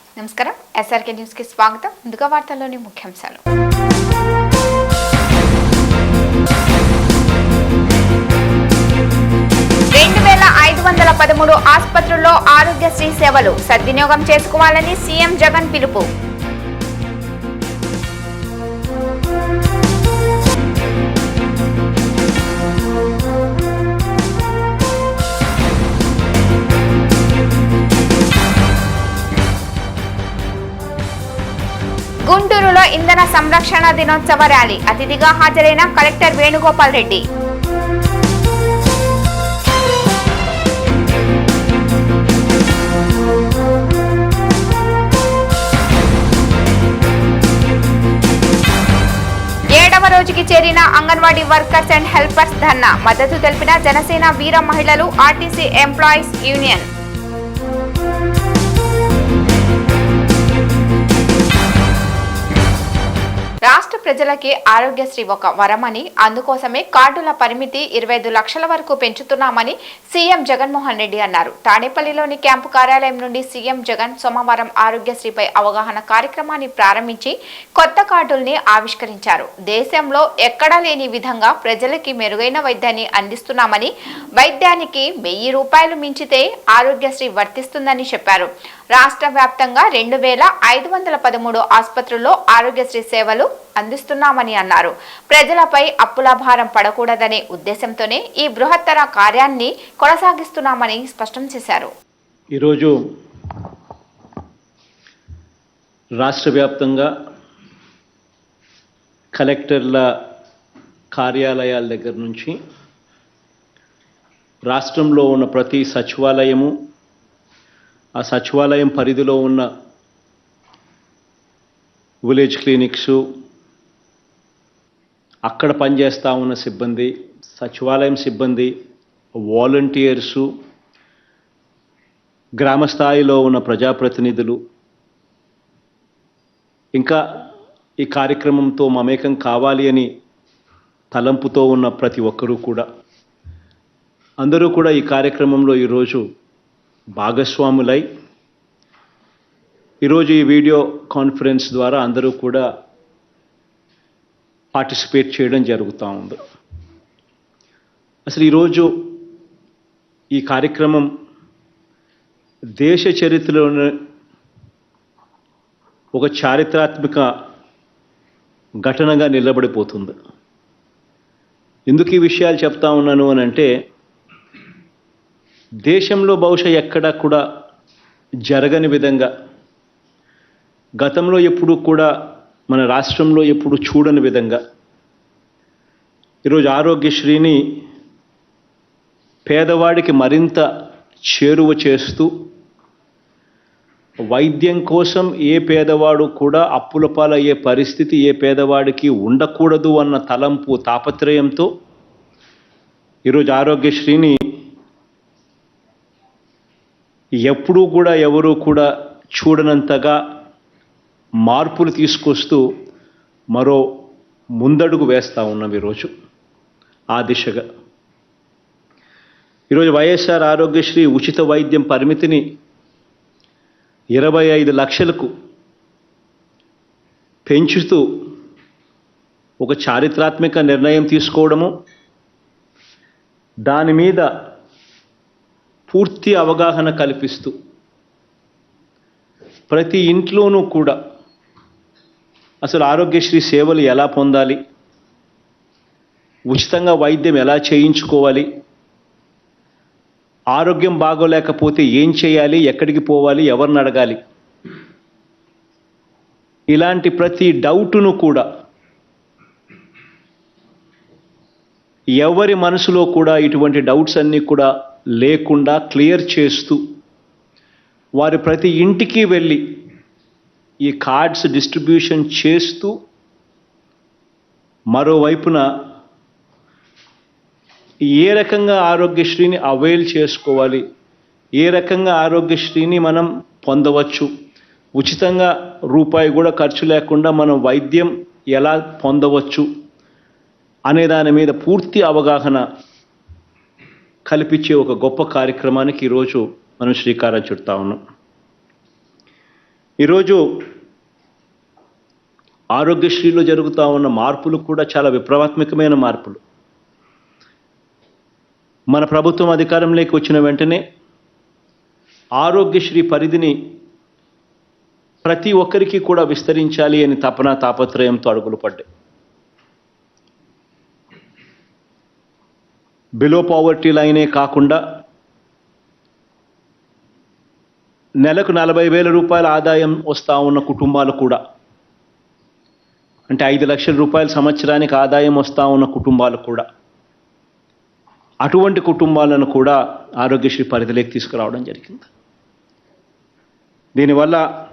నమస్కారం. ఎస్ఆర్కే న్యూస్కి స్వాగతం. ముందుగా వార్తల్లోని ముఖ్యాంశాలు. రెండు వేల ఐదు వందల పదమూడు ఆసుపత్రుల్లో ఆరోగ్యశ్రీ సేవలు సద్వినియోగం చేసుకోవాలని సీఎం జగన్ పిలుపు. ఇంధన సంరక్షణ దినోత్సవ ర్యాలీ. అతిథిగా హాజరైన కలెక్టర్ వేణుగోపాల్ రెడ్డి. ఏడవ రోజుకి చేరిన అంగన్వాడీ వర్కర్స్ అండ్ హెల్పర్స్ ధర్నా. మద్దతు తెలిపిన జనసేన వీర మహిళలు ఆర్టీసీ ఎంప్లాయీస్ యూనియన్. రాష్ట్ర ప్రజలకి ఆరోగ్యశ్రీ ఒక వరమని అందుకోసమే కార్డుల పరిమితి ఇరవై ఐదు లక్షల వరకు పెంచుతున్నామని సీఎం జగన్మోహన్ రెడ్డి అన్నారు. తాడేపల్లిలోని క్యాంపు కార్యాలయం నుండి సీఎం జగన్ సోమవారం ఆరోగ్యశ్రీపై అవగాహన కార్యక్రమాన్ని ప్రారంభించి కొత్త కార్డుల్ని ఆవిష్కరించారు. దేశంలో ఎక్కడా లేని విధంగా ప్రజలకి మెరుగైన వైద్యాన్ని అందిస్తున్నామని వైద్యానికి వెయ్యి రూపాయలు మించితే ఆరోగ్యశ్రీ వర్తిస్తుందని చెప్పారు. రాష్ట్ర వ్యాప్తంగా రెండు వేల ఐదు వందల పదమూడు ఆసుపత్రుల్లో ఆరోగ్యశ్రీ సేవలు అందిస్తున్నామని అన్నారు. ప్రజలపై అప్పుల భారం పడకూడదనే ఉద్దేశంతోనే ఈ బృహత్తర కార్యాన్ని కొనసాగిస్తున్నామని స్పష్టం చేశారు. ఈరోజు రాష్ట్ర వ్యాప్తంగా కలెక్టర్ల కార్యాలయాల దగ్గర నుంచి రాష్ట్రంలో ఉన్న ప్రతి సచివాలయము ఆ సచివాలయం పరిధిలో ఉన్న విలేజ్ క్లినిక్స్ అక్కడ పనిచేస్తూ ఉన్న సిబ్బంది సచివాలయం సిబ్బంది వాలంటీర్సు గ్రామ స్థాయిలో ఉన్న ప్రజాప్రతినిధులు. ఇంకా ఈ కార్యక్రమంతో మమేకం కావాలి అని తలంపుతో ఉన్న ప్రతి ఒక్కరూ కూడా. అందరూ కూడా ఈ కార్యక్రమంలో ఈరోజు భాగస్వాములై. ఈరోజు ఈ వీడియో కాన్ఫరెన్స్ ద్వారా అందరూ కూడా పార్టిసిపేట్ చేయడం జరుగుతూ ఉంది. అసలు ఈరోజు ఈ కార్యక్రమం దేశ చరిత్రలోనే ఒక చారిత్రాత్మక ఘటనగా నిలబడిపోతుంది. ఎందుకు ఈ విషయాలు చెప్తా ఉన్నాను అని అంటే దేశంలో బహుశా ఎక్కడా కూడా జరగని విధంగా గతంలో ఎప్పుడు కూడా మన రాష్ట్రంలో ఎప్పుడు చూడని విధంగా. ఈరోజు ఆరోగ్యశ్రీని పేదవాడికి మరింత చేరువ చేస్తూ వైద్యం కోసం ఏ పేదవాడు కూడా అప్పుల పాలయ్యే పరిస్థితి ఏ పేదవాడికి ఉండకూడదు అన్న తలంపు తాపత్రయంతో ఈరోజు ఆరోగ్యశ్రీని ఎప్పుడూ కూడా ఎవరూ కూడా చూడనంతగా మార్పులు తీసుకొస్తూ మరో ముందడుగు వేస్తూ ఉన్నాం ఈరోజు. ఆ దిశగా. ఈరోజు వైఎస్ఆర్ ఆరోగ్యశ్రీ ఉచిత వైద్యం పరిమితిని ఇరవై ఐదు లక్షలకు పెంచుతూ ఒక చారిత్రాత్మక నిర్ణయం తీసుకోవడము దాని మీద పూర్తి అవగాహన కల్పిస్తూ ప్రతి ఇంట్లోనూ కూడా అసలు ఆరోగ్యశ్రీ సేవలు ఎలా పొందాలి? ఉచితంగా వైద్యం ఎలా చేయించుకోవాలి? ఆరోగ్యం బాగోలేకపోతే ఏం చేయాలి? ఎక్కడికి పోవాలి? ఎవరిని అడగాలి? ఇలాంటి ప్రతి డౌటును కూడా ఎవరి మనసులో కూడా ఇటువంటి డౌట్స్ అన్నీ కూడా లేకుండా క్లియర్ చేస్తూ వారి ప్రతి ఇంటికి వెళ్ళి ఈ కార్డ్స్ డిస్ట్రిబ్యూషన్ చేస్తూ మరోవైపున ఏ రకంగా ఆరోగ్యశ్రీని అవైల్ చేసుకోవాలి? ఏ రకంగా ఆరోగ్యశ్రీని మనం పొందవచ్చు? ఉచితంగా రూపాయి కూడా ఖర్చు లేకుండా మనం వైద్యం ఎలా పొందవచ్చు? అనే దాని మీద పూర్తి అవగాహన కల్పించే ఒక గొప్ప కార్యక్రమానికి ఈరోజు మనం శ్రీకారం చుడతా ఉన్నాం. ఈరోజు ఆరోగ్యశ్రీలో జరుగుతూ ఉన్న మార్పులు కూడా చాలా విప్లవాత్మకమైన మార్పులు. మన ప్రభుత్వం అధికారంలోకి వచ్చిన వెంటనే ఆరోగ్యశ్రీ పరిధిని ప్రతి ఒక్కరికి కూడా విస్తరించాలి అని తపన తాపత్రయంతో అడుగులు పడ్డాయి. బిలో పావర్టీ లైనే కాకుండా నెలకు నలభై వేల రూపాయల ఆదాయం వస్తూ ఉన్న కుటుంబాలు కూడా. అంటే ఐదు లక్షల రూపాయల సంవత్సరానికి ఆదాయం వస్తూ ఉన్న కుటుంబాలు కూడా. అటువంటి కుటుంబాలను కూడా ఆరోగ్యశ్రీ పరిధిలోకి తీసుకురావడం జరిగింది. దీనివల్ల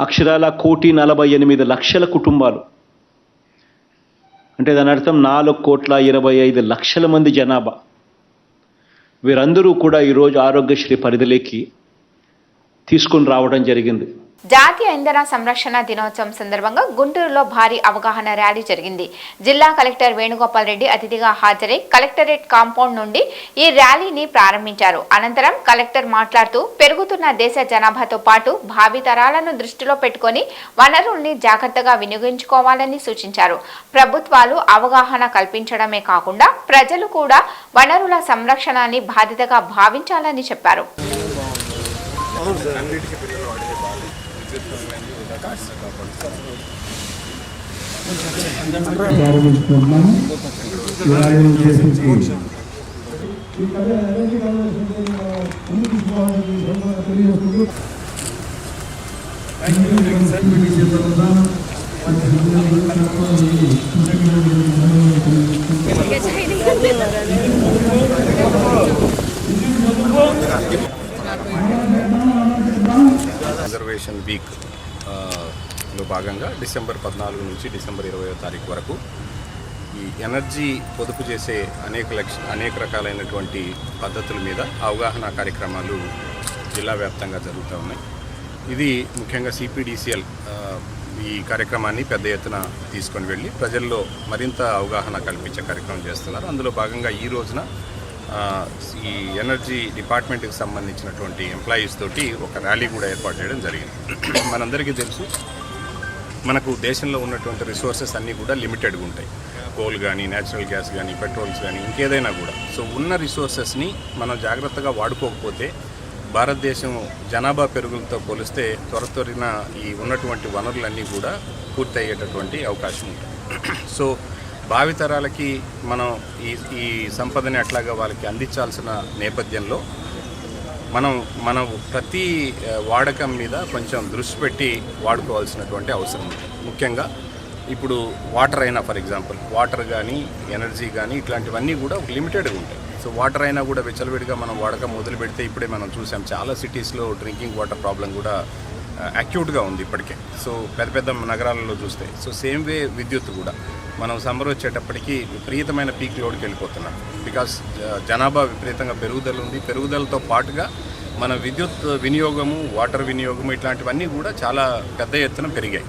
అక్షరాల కోటి నలభై ఎనిమిది లక్షల కుటుంబాలు. అంటే దాని అర్థం నాలుగు కోట్ల ఇరవై ఐదు లక్షల మంది జనాభా. వీరందరూ కూడా ఈరోజు ఆరోగ్యశ్రీ పరిధిలోకి తీసుకుని రావడం జరిగింది. జాతీయ ఇంధన సంరక్షణ దినోత్సవం సందర్భంగా గుంటూరులో భారీ అవగాహన ర్యాలీ జరిగింది. జిల్లా కలెక్టర్ వేణుగోపాల్ రెడ్డి అతిథిగా హాజరై కలెక్టరేట్ కాంపౌండ్ నుండి ఈ ర్యాలీని ప్రారంభించారు. అనంతరం కలెక్టర్ మాట్లాడుతూ పెరుగుతున్న దేశ జనాభాతో పాటు భావితరాలను దృష్టిలో పెట్టుకొని వనరుల్ని జాగ్రత్తగా వినియోగించుకోవాలని సూచించారు. ప్రభుత్వాలు అవగాహన కల్పించడమే కాకుండా ప్రజలు కూడా వనరుల సంరక్షణని బాధ్యతగా భావించాలని చెప్పారు. ప్రారంభించుకుంటున్నాము ఇలాగే చేసి రిజర్వేషన్ వీక్లో భాగంగా డిసెంబర్ పద్నాలుగు నుంచి డిసెంబర్ ఇరవయో తారీఖు వరకు ఈ ఎనర్జీ పొదుపు చేసే అనేక లక్ష అనేక రకాలైనటువంటి పద్ధతుల మీద అవగాహన కార్యక్రమాలు జిల్లా వ్యాప్తంగా జరుగుతూ ఉన్నాయి. ఇది ముఖ్యంగా సిపిడిసిఎల్ ఈ కార్యక్రమాన్ని పెద్ద ఎత్తున తీసుకొని వెళ్ళి ప్రజల్లో మరింత అవగాహన కల్పించే కార్యక్రమం చేస్తున్నారు. అందులో భాగంగా ఈ రోజున ఈ ఎనర్జీ డిపార్ట్మెంట్కి సంబంధించినటువంటి ఎంప్లాయీస్ తోటి ఒక ర్యాలీ కూడా ఏర్పాటు చేయడం జరిగింది. మనందరికీ తెలుసు మనకు దేశంలో ఉన్నటువంటి రిసోర్సెస్ అన్నీ కూడా లిమిటెడ్గా ఉంటాయి. కోల్ కానీ న్యాచురల్ గ్యాస్ కానీ పెట్రోల్స్ కానీ ఇంకేదైనా కూడా. సో ఉన్న రిసోర్సెస్ని మనం జాగ్రత్తగా వాడుకోకపోతే భారతదేశం జనాభా పెరుగులతో పోలిస్తే త్వర త్వరిన ఈ ఉన్నటువంటి వనరులన్నీ కూడా పూర్తయ్యేటటువంటి అవకాశం ఉంటుంది. సో భావితరాలకి మనం ఈ ఈ సంపదని అట్లాగా వాళ్ళకి అందించాల్సిన నేపథ్యంలో మనం మనం ప్రతి వాడకం మీద కొంచెం దృష్టి పెట్టి వాడుకోవాల్సినటువంటి అవసరం ఉంది. ముఖ్యంగా ఇప్పుడు వాటర్ అయినా ఫర్ ఎగ్జాంపుల్ వాటర్ కానీ ఎనర్జీ కానీ ఇట్లాంటివన్నీ కూడా ఒక లిమిటెడ్గా ఉంటాయి. సో వాటర్ అయినా కూడా విచ్చలవిడిగా మనం వాడకం మొదలు పెడితే ఇప్పుడే మనం చూసాం చాలా సిటీస్లో డ్రింకింగ్ వాటర్ ప్రాబ్లం కూడా Uh, అక్యూట్గా ఉంది ఇప్పటికే. సో పెద్ద పెద్ద నగరాలలో చూస్తే. సో సేమ్ వే విద్యుత్ కూడా. మనం సమ్మర్ వచ్చేటప్పటికి విపరీతమైన పీక్ లోడ్కి వెళ్ళిపోతున్నాం. బికాస్ uh, జనాభా విపరీతంగా పెరుగుదల ఉంది. పెరుగుదలతో పాటుగా మన విద్యుత్ వినియోగము వాటర్ వినియోగము ఇట్లాంటివన్నీ కూడా చాలా పెద్ద ఎత్తున పెరిగాయి.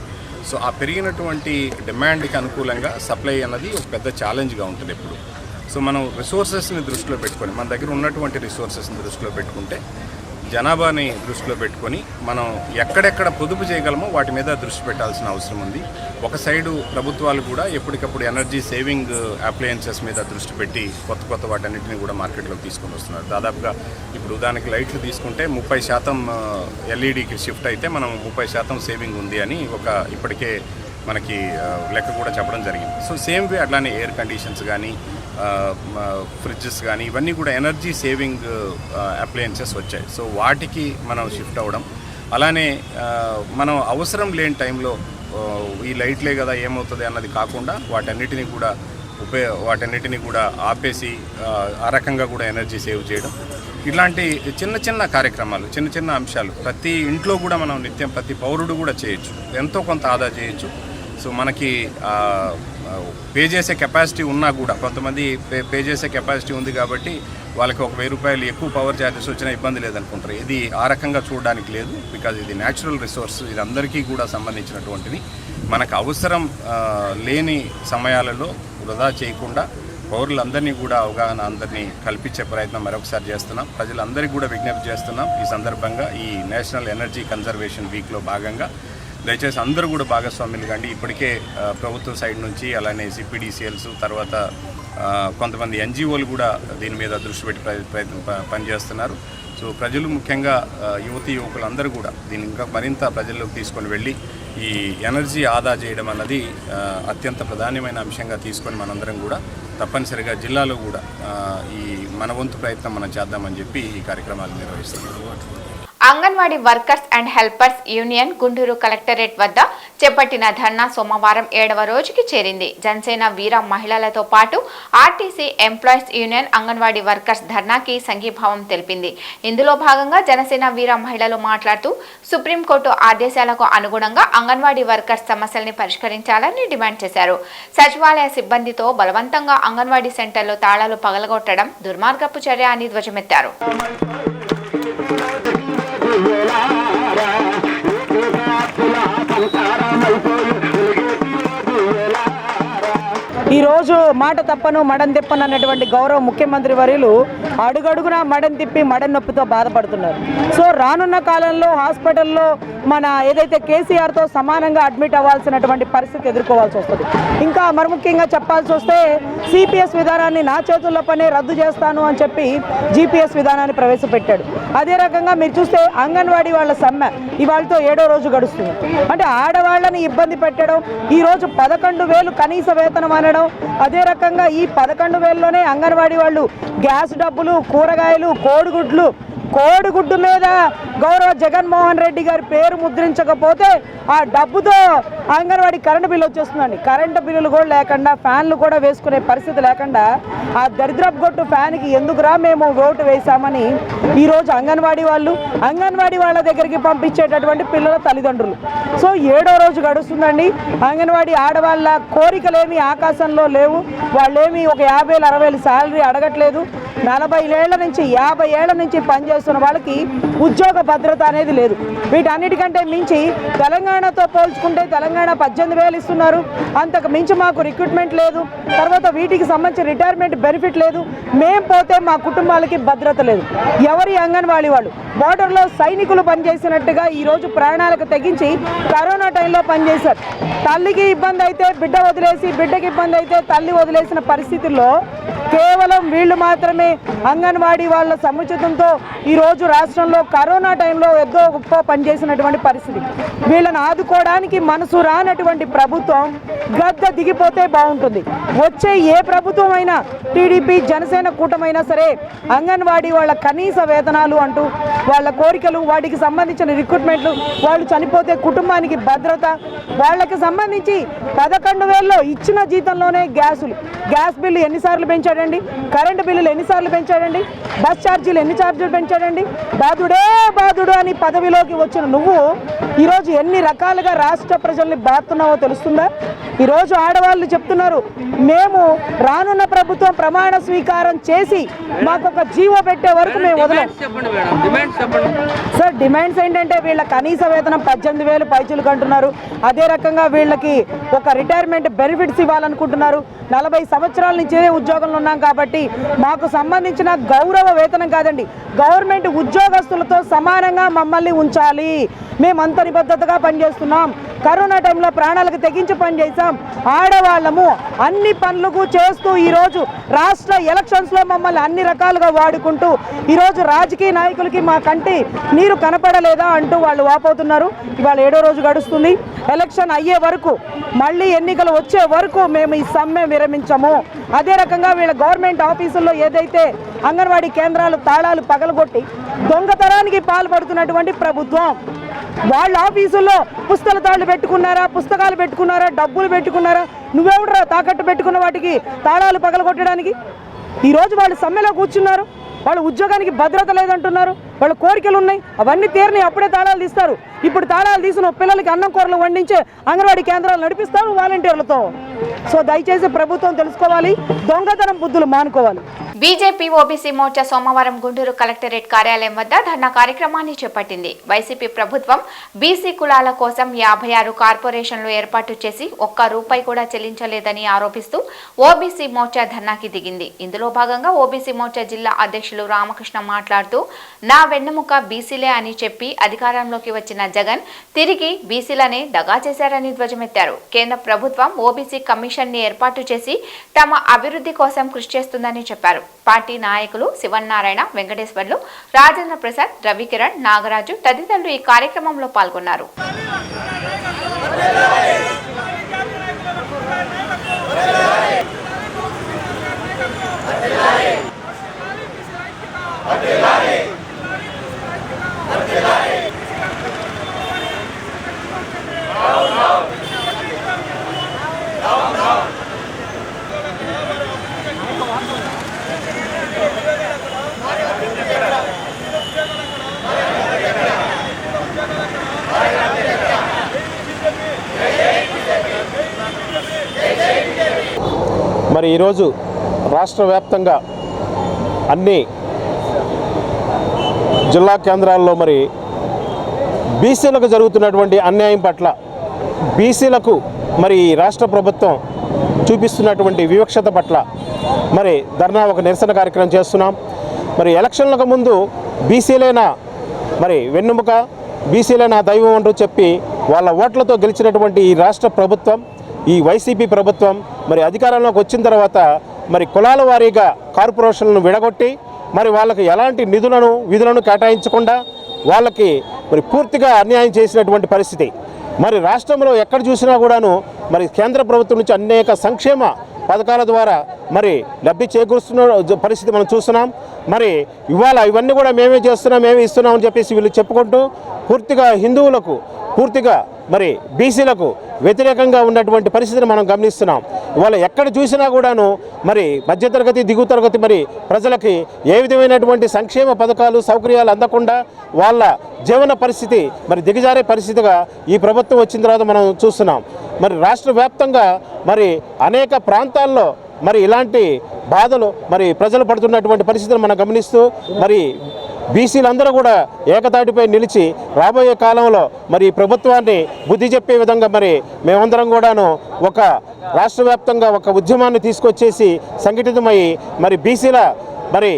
సో ఆ పెరిగినటువంటి డిమాండ్కి అనుకూలంగా సప్లై అన్నది ఒక పెద్ద ఛాలెంజ్గా ఉంటుంది ఎప్పుడు. సో మనం రిసోర్సెస్ని దృష్టిలో పెట్టుకొని మన దగ్గర ఉన్నటువంటి రిసోర్సెస్ని దృష్టిలో పెట్టుకుంటే జనాభాని దృష్టిలో పెట్టుకొని మనం ఎక్కడెక్కడ పొదుపు చేయగలమో వాటి మీద దృష్టి పెట్టాల్సిన అవసరం ఉంది. ఒక సైడు ప్రభుత్వాలు కూడా ఎప్పటికప్పుడు ఎనర్జీ సేవింగ్ అప్లయన్సెస్ మీద దృష్టి పెట్టి కొత్త కొత్త వాటన్నిటిని కూడా మార్కెట్లోకి తీసుకొని వస్తున్నారు. దాదాపుగా ఇప్పుడు ఉదాహరణకి లైట్లు తీసుకుంటే ముప్పై శాతం ఎల్ఈడికి షిఫ్ట్ అయితే మనం ముప్పై శాతం సేవింగ్ ఉంది అని ఒక ఇప్పటికే మనకి లెక్క కూడా చెప్పడం జరిగింది. సో సేమ్ వే అట్లానే ఎయిర్ కండిషన్స్ కానీ ఫ్రిడ్జెస్ కానీ ఇవన్నీ కూడా ఎనర్జీ సేవింగ్ అప్లయన్సెస్ వచ్చాయి. సో వాటికి మనం షిఫ్ట్ అవ్వడం. అలానే మనం అవసరం లేని టైంలో ఈ లైట్లే కదా ఏమవుతుంది అన్నది కాకుండా వాటన్నిటిని కూడా ఉపయోగ వాటన్నిటిని కూడా ఆపేసి ఆ, రకంగా కూడా ఎనర్జీ సేవ్ చేయడం. ఇలాంటి చిన్న చిన్న కార్యక్రమాలు చిన్న చిన్న అంశాలు ప్రతి ఇంట్లో కూడా మనం నిత్యం ప్రతి పౌరుడు కూడా చేయొచ్చు. ఎంతో కొంత ఆదా చేయొచ్చు. సో మనకి పే చేసే కెపాసిటీ ఉన్నా కూడా కొంతమంది పే పే చేసే కెపాసిటీ ఉంది కాబట్టి వాళ్ళకి ఒక వెయ్యి రూపాయలు ఎక్కువ పవర్ ఛార్జెస్ వచ్చినా ఇబ్బంది లేదనుకుంటారు. ఇది ఆ రకంగా చూడడానికి లేదు బికాజ్ ఇది న్యాచురల్ రిసోర్స్ ఇది అందరికీ కూడా సంబంధించినటువంటిది. మనకు అవసరం లేని సమయాలలో వృధా చేయకుండా పౌరులందరినీ కూడా అవగాహన అందరినీ కల్పించే ప్రయత్నం మరొకసారి చేస్తున్నాం. ప్రజలందరికీ కూడా విజ్ఞప్తి చేస్తున్నాం ఈ సందర్భంగా ఈ నేషనల్ ఎనర్జీ కన్జర్వేషన్ వీక్లో భాగంగా. దయచేసి అందరూ కూడా భాగస్వామ్యులు కానీ ఇప్పటికే ప్రభుత్వం ప్రభుత్వ సైడ్ నుంచి అలానే సిపిడిసిఎల్స్ తర్వాత కొంతమంది ఎన్జిఓలు కూడా దీని మీద దృష్టి పెట్టి ప్ర- ప్రయత్నం ప- పనిచేస్తున్నారు. సో ప్రజలు ముఖ్యంగా యువతి యువకులందరూ కూడా దీన్ని ఇంకా మరింత ప్రజల్లోకి తీసుకొని వెళ్ళి ఈ ఎనర్జీ ఆదా చేయడం అన్నది అత్యంత ప్రధానమైన అంశంగా తీసుకొని మనందరం కూడా తప్పనిసరిగా జిల్లాలో కూడా ఈ మన వంతు ప్రయత్నం మనం చేద్దామని చెప్పి ఈ కార్యక్రమాలు నిర్వహిస్తున్నాం. Anganwadi workers and helpers union Guntur collectorate వద్ద చేపట్టిన ధర్నా సోమవారం ఏడవ రోజుకి చేరింది. జనసేన వీర మహిళలతో పాటు RTC employees union anganwadi workers ధర్నాకి సంఘీభావం తెలిపింది. ఇందులో భాగంగా జనసేన వీర మహిళలు మాట్లాడుతూ సుప్రీంకోర్టు ఆదేశాలకు అనుగుణంగా అంగన్వాడీ వర్కర్స్ సమస్యల్ని పరిష్కరించాలని డిమాండ్ చేశారు. సచివాలయ సిబ్బందితో బలవంతంగా అంగన్వాడీ సెంటర్లో తాళాలు పగలగొట్టడం దుర్మార్గపు చర్య అని ధ్వజమెత్తారు. ఈరోజు మాట తప్పను మడం తిప్పను అన్నటువంటి గౌరవ ముఖ్యమంత్రి వర్యులు అడుగడుగున మడం తిప్పి మడం నొప్పితో బాధపడుతున్నారు. సో రానున్న కాలంలో హాస్పిటల్లో మన ఏదైతే కేసీఆర్తో సమానంగా అడ్మిట్ అవ్వాల్సినటువంటి పరిస్థితి ఎదుర్కోవాల్సి వస్తుంది. ఇంకా మరి ముఖ్యంగా చెప్పాల్సి వస్తే సిపిఎస్ విధానాన్ని నా చేతుల్లో పనే రద్దు చేస్తాను అని చెప్పి జీపీఎస్ విధానాన్ని ప్రవేశపెట్టాడు. అదే రకంగా మీరు చూస్తే అంగన్వాడీ వాళ్ళ సమ్మె ఇవాళతో ఏడో రోజు గడుస్తుంది. అంటే ఆడవాళ్ళని ఇబ్బంది పెట్టడం ఈ రోజు పదకొండు వేలు కనీస వేతనం అనడం అదే రకంగా ఈ పదకొండు వేలలోనే అంగన్వాడీ వాళ్ళు గ్యాస్ డబ్బులు కూరగాయలు కోడిగుడ్లు కోడిగుడ్డు మీద గౌరవ జగన్మోహన్ రెడ్డి గారి పేరు ముద్రించకపోతే ఆ డబ్బుతో అంగన్వాడీ కరెంటు బిల్లు వచ్చేస్తుందండి. కరెంటు బిల్లులు కూడా లేకుండా ఫ్యాన్లు కూడా వేసుకునే పరిస్థితి లేకుండా ఆ దరిద్రపు గొట్టు ఫ్యాన్కి ఎందుకురా మేము ఓటు వేశామని ఈరోజు అంగన్వాడీ వాళ్ళు అంగన్వాడీ వాళ్ళ దగ్గరికి పంపించేటటువంటి పిల్లల తల్లిదండ్రులు. సో ఏడో రోజు గడుస్తుందండి. అంగన్వాడీ ఆడవాళ్ళ కోరికలేమి ఆకాశంలో లేవు. వాళ్ళేమి ఒక యాభై వేలు అరవై వేలు శాలరీ అడగట్లేదు. నలభై ఏళ్ళ నుంచి యాభై ఏళ్ళ నుంచి చేస్తున్న వాళ్ళకి ఉద్యోగ భద్రత అనేది లేదు. వీటన్నిటికంటే మించి తెలంగాణతో పోల్చుకుంటే తెలంగాణ పద్దెనిమిది వేలు ఇస్తున్నారు. అంతకు మించి మాకు రిక్రూట్మెంట్ లేదు. తర్వాత వీటికి సంబంధించి రిటైర్మెంట్ బెనిఫిట్ లేదు. మేం పోతే మా కుటుంబాలకి భద్రత లేదు. ఎవరి అంగన్వాడీ వాళ్ళు? బార్డర్లో సైనికులు పనిచేసినట్టుగా ఈరోజు ప్రాణాలకు తెగించి కరోనా టైంలో పనిచేశారు. తల్లికి ఇబ్బంది అయితే బిడ్డ వదిలేసి బిడ్డకి ఇబ్బంది అయితే తల్లి వదిలేసిన పరిస్థితుల్లో కేవలం వీళ్ళు మాత్రమే అంగన్వాడీ వాళ్ళ సముచితంతో ఈరోజు రాష్ట్రంలో కరోనా టైంలో ఎంతో గొప్ప పనిచేసినటువంటి పరిస్థితి. వీళ్ళని ఆదుకోవడానికి మనసు రానటువంటి ప్రభుత్వం గద్ద దిగిపోతే బాగుంటుంది. వచ్చే ఏ ప్రభుత్వం అయినా టీడీపీ జనసేన కూటమైనా సరే అంగన్వాడీ వాళ్ళ కనీస వేతనాలు అంటూ వాళ్ళ కోరికలు వాటికి సంబంధించిన రిక్రూట్మెంట్లు వాళ్ళు చనిపోతే కుటుంబానికి భద్రత వాళ్ళకి సంబంధించి పదకొండు వేల్లో ఇచ్చిన జీతంలోనే గ్యాసులు. గ్యాస్ బిల్లు ఎన్నిసార్లు పెంచాడండి? కరెంటు బిల్లులు ఎన్నిసార్లు పెంచాడండి? బస్ ఛార్జీలు ఎన్ని ఛార్జీలు పెంచాడండి బాధుడే బాధుడు అని పదవిలోకి వచ్చిన నువ్వు ఈరోజు ఎన్ని రకాలుగా రాష్ట్ర ప్రజల్ని బాతున్నావో తెలుస్తుందా? ఈరోజు ఆడవాళ్ళు చెప్తున్నారు మేము రానున్న ప్రభుత్వం ప్రమాణ స్వీకారం చేసి మాకు ఒక జీవో పెట్టే వరకు మేము వదలం. సార్ డిమాండ్స్ ఏంటంటే వీళ్ళ కనీస వేతనం పద్దెనిమిది వేలు పైచులు అంటున్నారు. అదే రకంగా వీళ్ళకి ఒక రిటైర్మెంట్ బెనిఫిట్స్ ఇవ్వాలనుకుంటున్నారు. నలభై సంవత్సరాల నుంచే ఉద్యోగంలో ఉన్నాం కాబట్టి మాకు సంబంధించిన గౌరవ వేతనం కాదండి గవర్నమెంట్ ఉద్యోగస్తులతో సమానంగా మమ్మల్ని ఉంచాలి. మేము అంత నిబద్ధతగా పనిచేస్తున్నాం. కరోనా టైంలో ప్రాణాలకు తెగించి పనిచేసాం ఆడవాళ్ళము అన్ని పనులకు చేస్తూ ఈరోజు రాష్ట్ర ఎలక్షన్స్లో మమ్మల్ని అన్ని రకాలుగా వాడుకుంటూ ఈరోజు రాజకీయ నాయకులకి మా కంటి నీరు కనపడలేదా అంటూ వాళ్ళు వాపోతున్నారు. ఇవాళ ఏడో రోజు గడుస్తుంది. ఎలక్షన్ అయ్యే వరకు మళ్ళీ ఎన్నికలు వచ్చే వరకు మేము ఈ సమ్మె విరమించము. అదే రకంగా వీళ్ళ గవర్నమెంట్ ఆఫీసుల్లో ఏదైతే అంగన్వాడీ కేంద్రాలు తాళాలు పగలగొట్టి దొంగతనానికి పాల్పడుతున్నటువంటి ప్రభుత్వం వాళ్ళ ఆఫీసుల్లో పుస్తల తాళ్ళు పెట్టుకున్నారా పుస్తకాలు పెట్టుకున్నారా డబ్బులు పెట్టుకున్నారా? నువ్వెవడరా తాకట్టు పెట్టుకున్న వాటికి తాళాలు పగలగొట్టడానికి? ఈరోజు వాళ్ళు సమ్మెలో కూర్చున్నారు వాళ్ళు ఉద్యోగానికి భద్రత లేదంటున్నారు. వాళ్ళ కోరికలు ఉన్నాయి. అవన్నీ తీరని అప్పుడే తాళాలు తీస్తారు. ఇప్పుడు తాళాలు తీసిన పిల్లలకి అన్నం కూరలు వండించే అంగన్వాడీ కేంద్రాలు నడిపిస్తారు వాలంటీర్లతో. సో దయచేసి ప్రభుత్వం తెలుసుకోవాలి. దొంగతనం బుద్ధులు మానుకోవాలి. బీజేపీ ఓబీసీ మోర్చా సోమవారం గుంటూరు కలెక్టరేట్ కార్యాలయం వద్ద ధర్నా కార్యక్రమాన్ని చేపట్టింది. వైసీపీ ప్రభుత్వం బీసీ కులాల కోసం యాభై ఆరు కార్పొరేషన్లు ఏర్పాటు చేసి ఒక్క రూపాయి కూడా చెల్లించలేదని ఆరోపిస్తూ ఓబీసీ మోర్చా ధర్నాకి దిగింది. ఇందులో భాగంగా ఓబీసీ మోర్చా జిల్లా అధ్యక్షులు రామకృష్ణ మాట్లాడుతూ నా వెన్నెముక బీసీలే అని చెప్పి అధికారంలోకి వచ్చిన జగన్ తిరిగి బీసీలనే దగా చేశారని ధ్వజమెత్తారు. కేంద్ర ప్రభుత్వం ఓబీసీ కమిషన్ని ఏర్పాటు చేసి తమ అభివృద్ధి కోసం కృషి చేస్తుందని చెప్పారు. పార్టీ నాయకులు శివన్నారాయణ వెంకటేశ్వర్లు రాజేంద్ర ప్రసాద్ రవికిరణ్ నాగరాజు తదితరులు ఈ కార్యక్రమంలో పాల్గొన్నారు. మరి ఈరోజు రాష్ట్ర వ్యాప్తంగా అన్ని జిల్లా కేంద్రాల్లో మరి బీసీలకు జరుగుతున్నటువంటి అన్యాయం పట్ల బీసీలకు మరి ఈ రాష్ట్ర ప్రభుత్వం చూపిస్తున్నటువంటి వివక్షత పట్ల మరి ధర్నా ఒక నిరసన కార్యక్రమం చేస్తున్నాం. మరి ఎలక్షన్లకు ముందు బీసీలైనా మరి వెన్నెముక బీసీలైన దైవం అంటూ చెప్పి వాళ్ళ ఓట్లతో గెలిచినటువంటి ఈ రాష్ట్ర ప్రభుత్వం ఈ వైసీపీ ప్రభుత్వం మరి అధికారంలోకి వచ్చిన తర్వాత మరి కులాల వారీగా కార్పొరేషన్లను విడగొట్టి మరి వాళ్ళకి ఎలాంటి నిధులను విధులను కేటాయించకుండా వాళ్ళకి మరి పూర్తిగా అన్యాయం చేసినటువంటి పరిస్థితి. మరి రాష్ట్రంలో ఎక్కడ చూసినా కూడాను మరి కేంద్ర ప్రభుత్వం నుంచి అనేక సంక్షేమ పథకాల ద్వారా మరి లబ్ధి చేకూరుస్తున్న పరిస్థితి మనం చూస్తున్నాం. మరి ఇవాళ ఇవన్నీ కూడా మేమే చేస్తున్నాం మేమే ఇస్తున్నాం అని చెప్పేసి వీళ్ళు చెప్పుకుంటూ పూర్తిగా హిందువులకు పూర్తిగా మరి బీసీలకు వ్యతిరేకంగా ఉన్నటువంటి పరిస్థితిని మనం గమనిస్తున్నాం. ఇవాళ ఎక్కడ చూసినా కూడాను మరి మధ్యతరగతి దిగువ తరగతి మరి ప్రజలకి ఏ విధమైనటువంటి సంక్షేమ పథకాలు సౌకర్యాలు అందకుండా వాళ్ళ జీవన పరిస్థితి మరి దిగజారే పరిస్థితిగా ఈ ప్రభుత్వం వచ్చిన తర్వాత మనం చూస్తున్నాం. మరి రాష్ట్ర వ్యాప్తంగా మరి అనేక ప్రాంతాల్లో మరి ఇలాంటి బాధలు మరి ప్రజలు పడుతున్నటువంటి పరిస్థితులు మనం గమనిస్తూ మరి బీసీలందరూ కూడా ఏకతాటిపై నిలిచి రాబోయే కాలంలో మరి ప్రభుత్వాన్ని బుద్ధి చెప్పే విధంగా మరి మేమందరం కూడాను ఒక రాష్ట్ర వ్యాప్తంగా ఒక ఉద్యమాన్ని తీసుకొచ్చేసి సంఘటితమై మరి బీసీల మరి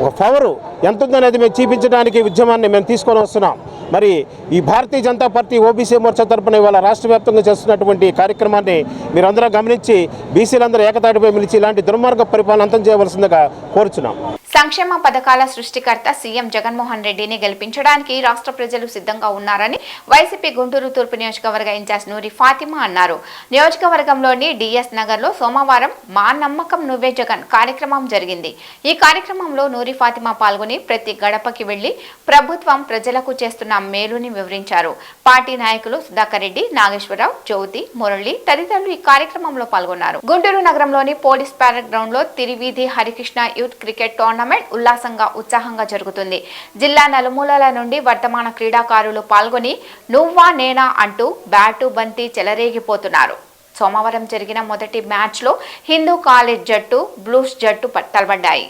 ఒక పవరు ఎంత ఉందనేది మేము చూపించడానికి ఉద్యమాన్ని మేము తీసుకొని వస్తున్నాం. మరి ఈ భారతీయ జనతా పార్టీ ఓబీసీ మోర్చా తరపున ఇవాళ రాష్ట్ర వ్యాప్తంగా చేస్తున్నటువంటి కార్యక్రమాన్ని మీరందరూ గమనించి బీసీలందరూ ఏకతాటిపై మిలిచి ఇలాంటి దుర్మార్గ పరిపాలన అంతం చేయవలసిందిగా కోరుచున్నాం. సంక్షేమ పథకాల సృష్టికర్త సీఎం జగన్మోహన్ రెడ్డిని గెలిపించడానికి రాష్ట్ర ప్రజలు సిద్ధంగా ఉన్నారని వైసీపీ గుంటూరు తూర్పు నియోజకవర్గ ఇన్ఛార్జ్ నూరి ఫాతిమా అన్నారు. నియోజకవర్గంలోని డిఎస్ నగర్లో సోమవారం మా నమ్మకం నువ్వే జగన్ కార్యక్రమం జరిగింది. ఈ కార్యక్రమంలో నూరి ఫాతిమా పాల్గొని ప్రతి గడపకి వెళ్ళి ప్రభుత్వం ప్రజలకు చేస్తున్న మేలుని వివరించారు. పార్టీ నాయకులు సుధాకర్ రెడ్డి నాగేశ్వరరావు జ్యోతి మురళి తదితరులు ఈ కార్యక్రమంలో పాల్గొన్నారు. గుంటూరు నగరంలోని పోలీస్ ప్యారెడ్ గ్రౌండ్లో Tiriveedhi Harikrishna youth cricket tournament ఉల్లాసంగా ఉత్సాహంగా జరుగుతుంది. జిల్లా నలుమూలల నుండి వర్తమాన క్రీడాకారులు పాల్గొని నువ్వా నేనా అంటూ బ్యాటు బంతి చెలరేగిపోతున్నారు. సోమవారం జరిగిన మొదటి మ్యాచ్లో హిందూ కాలేజ్ జట్టు బ్లూస్ జట్టు తలబడ్డాయి.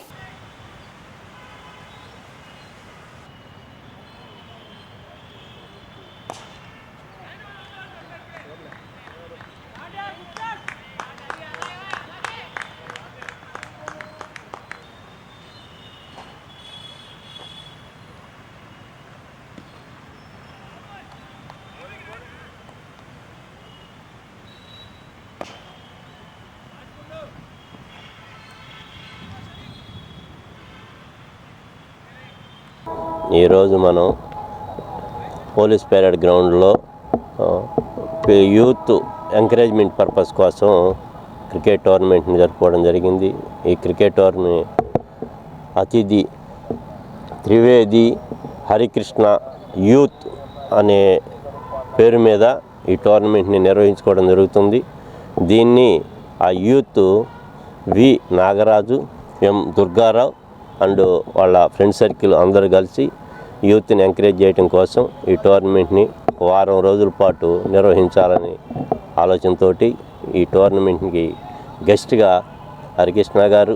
ఈరోజు మనం పోలీస్ పెరేడ్ గ్రౌండ్లో యూత్ ఎంకరేజ్మెంట్ పర్పస్ కోసం క్రికెట్ టోర్నమెంట్ని జరుపుకోవడం జరిగింది. ఈ క్రికెట్ టోర్నమెంట్ అతిథి త్రివేది హరికృష్ణ యూత్ అనే పేరు మీద ఈ టోర్నమెంట్ని నిర్వహించుకోవడం జరుగుతుంది. దీన్ని ఆ youth V Nagaraju M Durgarao and వాళ్ళ ఫ్రెండ్ సర్కిల్ అందరూ కలిసి యూత్ని ఎంకరేజ్ చేయడం కోసం ఈ టోర్నమెంట్ని వారం రోజుల పాటు నిర్వహించాలని ఆలోచనతో ఈ టోర్నమెంట్కి గెస్ట్గా హరికృష్ణ గారు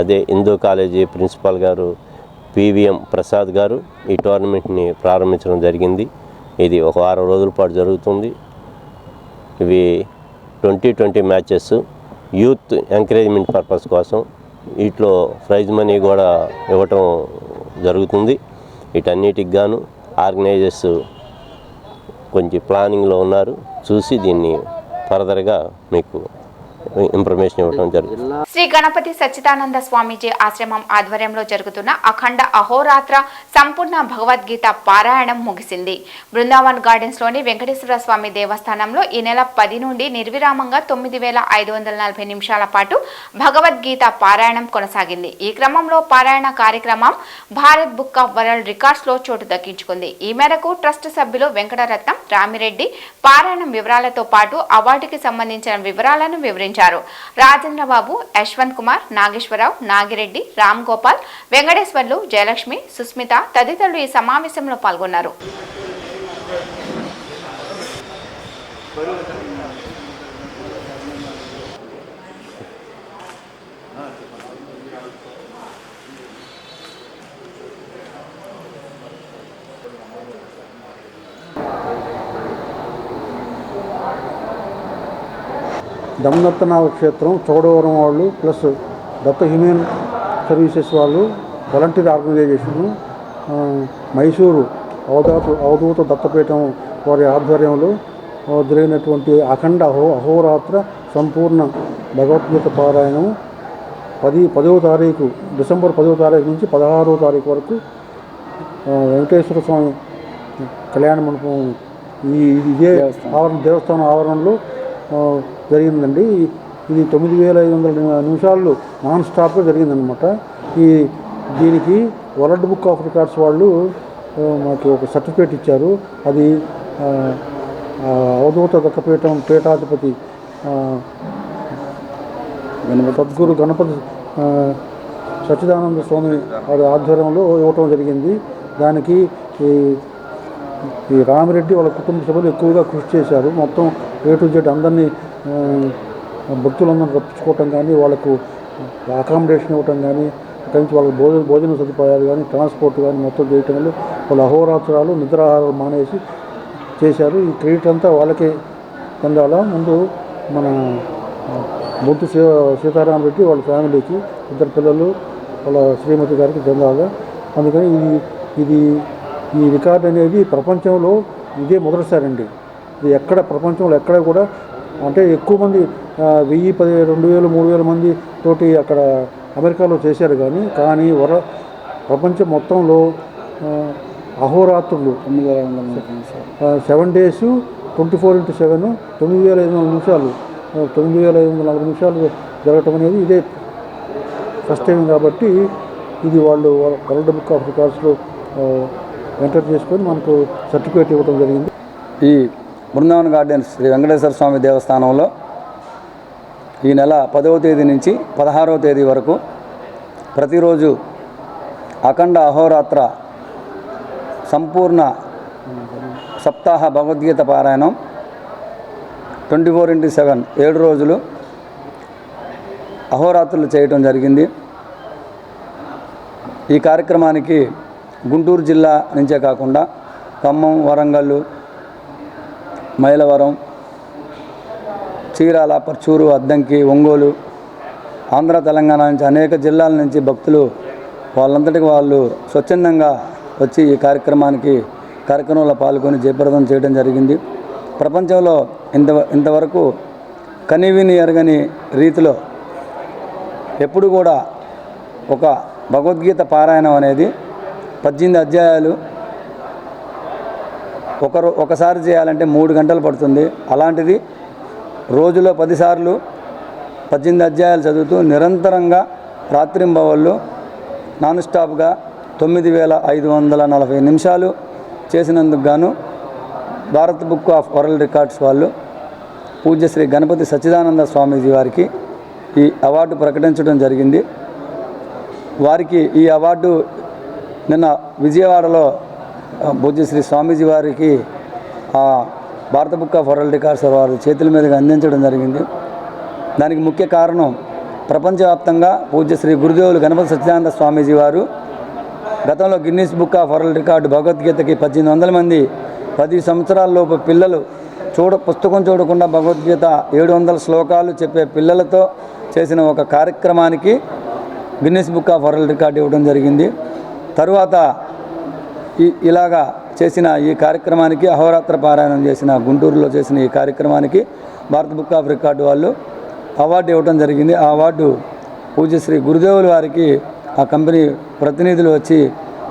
అదే హిందూ కాలేజీ ప్రిన్సిపాల్ గారు పివిఎం ప్రసాద్ గారు ఈ టోర్నమెంట్ని ప్రారంభించడం జరిగింది. ఇది ఒక వారం రోజుల పాటు జరుగుతుంది. ఇవి twenty twenty matches youth encouragement purpose కోసం వీటిలో ప్రైజ్ మనీ కూడా ఇవ్వటం జరుగుతుంది. వీటన్నిటికి గాను ఆర్గనైజర్స్ కొంచెం ప్లానింగ్లో ఉన్నారు. చూసి దీన్ని ఫర్దర్గా మీకు ఇన్ఫర్మేషన్ ఇవ్వడం జరుగుతుంది. శ్రీ గణపతి సచ్చిదానంద స్వామీజీ ఆశ్రమం ఆధ్వర్యంలో జరుగుతున్న అఖండ అహోరాత్ర సంపూర్ణ భగవద్గీత పారాయణం ముగిసింది. బృందావన్ గార్డెన్స్లోని వెంకటేశ్వర స్వామి దేవస్థానంలో ఈ నెల పది నుండి నిర్విరామంగా తొమ్మిది వేల ఐదు వందల నలభై నిమిషాల పాటు భగవద్గీత పారాయణం కొనసాగింది. ఈ క్రమంలో పారాయణ కార్యక్రమం భారత్ బుక్ ఆఫ్ వరల్డ్ రికార్డ్స్లో చోటు దక్కించుకుంది. ఈ మేరకు ట్రస్ట్ సభ్యులు వెంకటరత్నం రామిరెడ్డి పారాయణం వివరాలతో పాటు అవార్డుకి సంబంధించిన వివరాలను వివరించారు. రాజేంద్రబాబు యశ్వంత్ కుమార్ నాగేశ్వరరావు నాగిరెడ్డి రామ్ గోపాల్ వెంకటేశ్వర్లు జయలక్ష్మి సుస్మిత తదితరులు ఈ సమావేశంలో పాల్గొన్నారు. దమ్మదత్తనాథ క్షేత్రం చౌడవరం వాళ్ళు ప్లస్ దత్త హ్యూమన్ సర్వీసెస్ వాళ్ళు వాలంటీర్ ఆర్గనైజేషన్ మైసూరు అవధూత అవధూత దత్తపీఠం వారి ఆధ్వర్యంలో జరిగినటువంటి అఖండ అహో అహోరాత్ర సంపూర్ణ భగవద్గీత పారాయణం పది పదవ తారీఖు డిసెంబర్ పదవ తారీఖు నుంచి పదహారవ తారీఖు వరకు వెంకటేశ్వర స్వామి కళ్యాణ మండపం ఈ ఇదే ఆవరణ దేవస్థానం ఆవరణలో జరిగిందండి. ఇది తొమ్మిది వేల ఐదు వందల నిమిషాలు నాన్ స్టాప్గా జరిగిందనమాట ఈ దీనికి వరల్డ్ బుక్ ఆఫ్ రికార్డ్స్ వాళ్ళు మాకు ఒక సర్టిఫికేట్ ఇచ్చారు. అది అవధూత దత్తపీఠం పీఠాధిపతి సద్గురు గణపతి సచ్చిదానంద స్వామి వారి ఆధ్వర్యంలో ఇవ్వటం జరిగింది. దానికి ఈ రామిరెడ్డి వాళ్ళ కుటుంబ సభ్యులు ఎక్కువగా కృషి చేశారు. మొత్తం ఏ టు జెడ్ అందరినీ భక్తులందరినీ రప్పించుకోవటం కానీ వాళ్ళకు అకామిడేషన్ ఇవ్వటం కానీ అక్కడి నుంచి వాళ్ళకి భోజన భోజన సదుపాయాలు కానీ ట్రాన్స్పోర్ట్ కానీ మొత్తం చేయటం వల్ల వాళ్ళు అహోరాత్రాలు నిద్రాహారాలు మానేసి చేశారు. ఈ క్రెడిట్ అంతా వాళ్ళకే చెందాల ముందు మన ఆ, సీ సీతారామరెడ్డి వాళ్ళ ఫ్యామిలీకి ఇద్దరు పిల్లలు వాళ్ళ శ్రీమతి గారికి చెందాలి అందుకని ఇది ఇది ఈ రికార్డ్ అనేది ప్రపంచంలో ఇదే మొదటిసారండి. ఇది ఎక్కడ ప్రపంచంలో ఎక్కడ కూడా అంటే ఎక్కువ మంది వెయ్యి పది రెండు వేలు మూడు వేల మంది తోటి అక్కడ అమెరికాలో చేశారు కానీ కానీ వర ప్రపంచం మొత్తంలో ఆ, అహోరాత్రులు. Seven days twenty four into seven తొమ్మిది వేల ఐదు వందల నిమిషాలు. తొమ్మిది వేల ఐదు వందల నలభై నిమిషాలు జరగటం అనేది ఇదే ఫస్ట్ టైం కాబట్టి ఇది వాళ్ళు వరల్డ్ బుక్ ఆఫ్ రికార్డ్స్లో ఎంటర్ చేసుకొని మనకు సర్టిఫికేట్ ఇవ్వడం జరిగింది. ఈ బృందావన్ గార్డెన్స్ శ్రీ వెంకటేశ్వర స్వామి దేవస్థానంలో ఈ నెల పదవ తేదీ నుంచి పదహారవ తేదీ వరకు ప్రతిరోజు అఖండ అహోరాత్ర సంపూర్ణ సప్తాహ భగవద్గీత పారాయణం ట్వంటీ ఫోర్ ఇంటూ సెవెన్ ఏడు రోజులు అహోరాత్రులు చేయటం జరిగింది. ఈ కార్యక్రమానికి గుంటూరు జిల్లా నుంచే కాకుండా ఖమ్మం వరంగల్ మైలవరం చీరాల పర్చూరు అద్దంకి ఒంగోలు ఆంధ్ర తెలంగాణ నుంచి అనేక జిల్లాల నుంచి భక్తులు వాళ్ళంతటికి వాళ్ళు స్వచ్ఛందంగా వచ్చి ఈ కార్యక్రమానికి కార్యక్రమంలో పాల్గొని జయప్రదం చేయడం జరిగింది. ప్రపంచంలో ఇంత ఇంతవరకు కనీవిని ఎరగని రీతిలో ఎప్పుడు కూడా ఒక భగవద్గీత పారాయణం అనేది పద్దెనిమిది అధ్యాయాలు ఒకరు ఒకసారి చేయాలంటే మూడు గంటలు పడుతుంది. అలాంటిది రోజులో పదిసార్లు పద్దెనిమిది అధ్యాయాలు చదువుతూ నిరంతరంగా రాత్రింబవళ్ళు నాన్ స్టాప్గా తొమ్మిది వేల ఐదు వందల నలభై నిమిషాలు చేసినందుకు గాను Bharat book of world records వాళ్ళు పూజ్యశ్రీ గణపతి సచ్చిదానంద స్వామీజీ వారికి ఈ అవార్డు ప్రకటించడం జరిగింది. వారికి ఈ అవార్డు నిన్న విజయవాడలో భుజశ్రీ పూజ్యశ్రీ స్వామీజీ వారికి ఆ భారత బుక్ ఆఫ్ వరల్డ్ రికార్డ్స్ వారి చేతుల మీదుగా అందించడం జరిగింది. దానికి ముఖ్య కారణం ప్రపంచవ్యాప్తంగా పూజ్యశ్రీ గురుదేవులు గణపతి సత్యానంద స్వామీజీ వారు గతంలో Guinness book of world record భగవద్గీతకి పద్దెనిమిది వందల మంది పది సంవత్సరాలలోపు పిల్లలు చూడ పుస్తకం చూడకుండా భగవద్గీత ఏడు వందల శ్లోకాలు చెప్పే పిల్లలతో చేసిన ఒక కార్యక్రమానికి Guinness book of world record ఇవ్వడం జరిగింది. తరువాత ఇలాగా చేసిన ఈ కార్యక్రమానికి అహోరాత్ర పారాయణం చేసిన గుంటూరులో చేసిన ఈ కార్యక్రమానికి భారత బుక్ ఆఫ్ రికార్డు వాళ్ళు అవార్డు ఇవ్వడం జరిగింది. ఆ అవార్డు పూజ్యశ్రీ గురుదేవుల వారికి ఆ కంపెనీ ప్రతినిధులు వచ్చి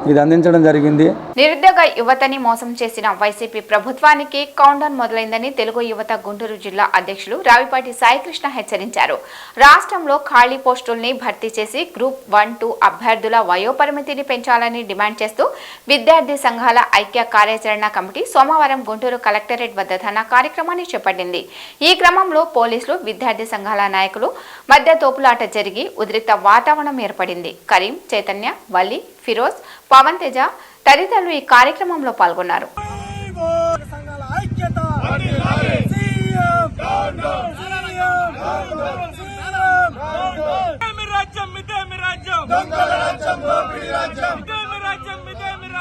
ఇది అందించడం జరిగింది. నిరుద్యోగ యువతని మోసం చేసిన వైసీపీ ప్రభుత్వానికి కౌండౌన్ మొదలైందని తెలుగు యువత గుంటూరు జిల్లా అధ్యక్షులు రావిపాటి సాయికృష్ణ హెచ్చరించారు. రాష్ట్రంలో ఖాళీ పోస్టుల్ని భర్తీ చేసి గ్రూప్ వన్ టూ అభ్యర్థుల వయోపరిమితిని పెంచాలని డిమాండ్ చేస్తూ విద్యార్థి సంఘాల ఐక్య కార్యాచరణ కమిటీ సోమవారం గుంటూరు కలెక్టరేట్ వద్ద ధర్నా కార్యక్రమాన్ని చేపట్టింది. ఈ క్రమంలో పోలీసులు విద్యార్థి సంఘాల నాయకులు మధ్య తోపులాట జరిగి ఉద్రిక్త వాతావరణం ఏర్పడింది. కరీం చైతన్య వలి ఫిరోజ్ పవన్ తేజ తదితరులు ఈ కార్యక్రమంలో పాల్గొన్నారు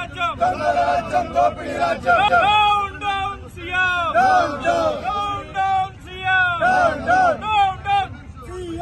రాజ్యం మిదేమి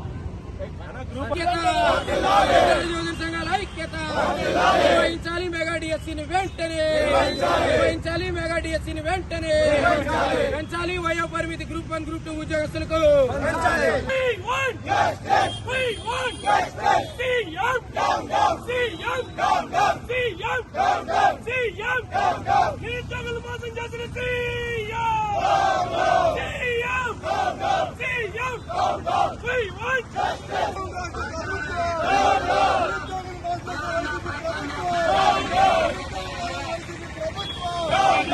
给他给他给他 నిర్వహించాలి మెగా డిఎస్సీని వెంటనే నిర్వహించాలి మెగా డిఎస్సీని వెంటనే పెంచాలి వయో పరిమితి గ్రూప్ వన్ గ్రూప్ టూ ఉద్యోగస్తులకు We want justice. We want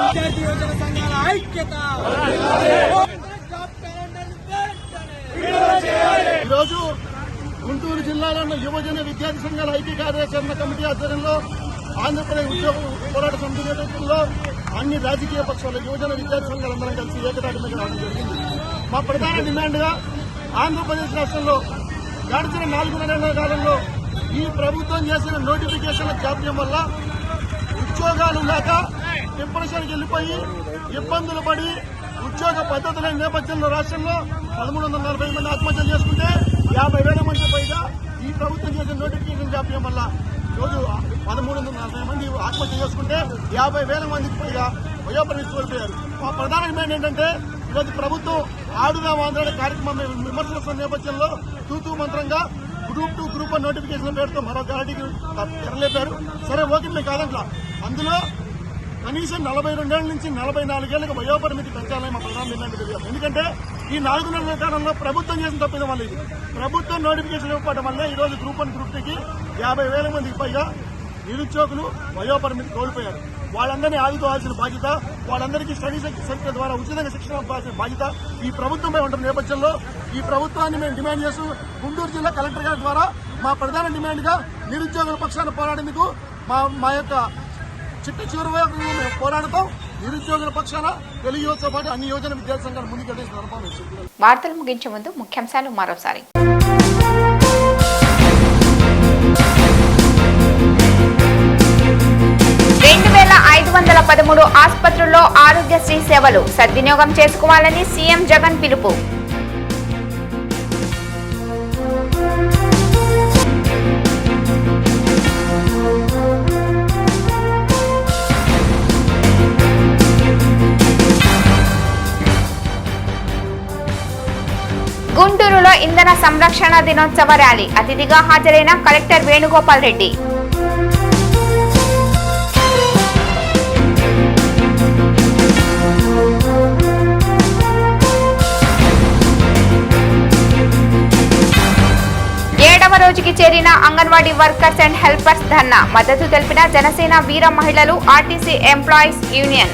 విద్యార్థి యువజన సంఘాల ఐక్యత. ఈరోజు గుంటూరు జిల్లాలో యువజన విద్యార్థి సంఘాల ఐక్య కార్యాచరణ కమిటీ ఆధ్వర్యంలో ఆంధ్రప్రదేశ్ ఉద్యోగ పోరాట సమితి నేతృత్వంలో అన్ని రాజకీయ పక్షాల యువజన విద్యార్థి సంఘాలందరం కలిసి ఏకతాటి మీద రావడం జరిగింది. మా ప్రధాన డిమాండ్గా ఆంధ్రప్రదేశ్ రాష్ట్రంలో గడిచిన నాలుగున్నర కాలంలో ఈ ప్రభుత్వం చేసిన నోటిఫికేషన్ల జాప్యం వల్ల ఉద్యోగాలు లేక డిప్రెషన్కి వెళ్ళిపోయి ఇబ్బందులు పడి ఉద్యోగ పద్ధతుల నేపథ్యంలో రాష్ట్రంలో పదమూడు వందల నలభై మంది ఆత్మహత్యలు చేసుకుంటే యాభై వేల మంది పైగా ఈ ప్రభుత్వం చేసిన నోటిఫికేషన్ జాప్యం వల్ల రోజు పదమూడు వందల నలభై మంది ఆత్మహత్య చేసుకుంటే యాభై వేల మందికి పైగా వయోపరిమితి కోల్పోయారు. మా ప్రధాన డిమాండ్ ఏంటంటే ఈరోజు ప్రభుత్వం ఆడుదాం ఆంధ్ర కార్యక్రమం విమర్శల నేపథ్యంలో తూతూ మంత్రంగా group two group one notification పేరుతో మరో గాడికి తెరలేపారు సరే ఓకే మేము కాదంట్లా అందులో కనీసం నలభై రెండేళ్ళ నుంచి నలభై నాలుగేళ్ళకు వయోపరిమితి పెంచాలని మా ప్రధాన డిమాండ్ తెలియదు ఎందుకంటే ఈ నాలుగున్నర కాలంలో ప్రభుత్వం చేసిన తప్పిదం వల్ల ఇది ప్రభుత్వం నోటిఫికేషన్ ఇవ్వడం వల్ల ఈరోజు గ్రూప్ వన్ గ్రూప్ టూకి యాభై వేల మందికి పైగా నిరుద్యోగులు వయోపరిమితి కోల్పోయారు. వాళ్ళందరినీ ఆదుకోవాల్సిన బాధ్యత వాళ్ళందరికీ స్టడీ సెంటర్ ద్వారా ఉచితంగా శిక్షణ ఇవ్వాల్సిన బాధ్యత ఈ ప్రభుత్వమే ఉంటున్న నేపథ్యంలో ఈ ప్రభుత్వాన్ని మేము డిమాండ్ చేస్తూ గుంటూరు జిల్లా కలెక్టర్ గారి ద్వారా మా ప్రధాన డిమాండ్గా నిరుద్యోగుల పక్షాన పోరాడేందుకు మా మా యొక్క చిట్ట చివరి వరకు మేము పోరాడతాం. నిరుద్యోగుల పక్షాన తెలుగు యువతతో పాటు అన్ని యోజన విద్యార్థి సంఘాలు ముందుకెళ్ళేసిన సందర్భం వార్తలు ముగించే ముందు ముఖ్యాంశాలు మరోసారి. రెండు వేల ఐదు వందల పదమూడు ఆసుపత్రుల్లో ఆరోగ్యశ్రీ సేవలు సద్వినియోగం చేసుకోవాలని సీఎం జగన్ పిలుపు. బెంగళూరులో ఇంధన సంరక్షణ దినోత్సవ ర్యాలీ. అతిథిగా హాజరైన కలెక్టర్ వేణుగోపాల్ రెడ్డి. ఏడవ రోజుకి చేరిన Anganwadi workers and helpers dharna. మద్దతు తెలిపిన జనసేన వీర మహిళలు ఆర్టీసీ ఎంప్లాయీస్ యూనియన్.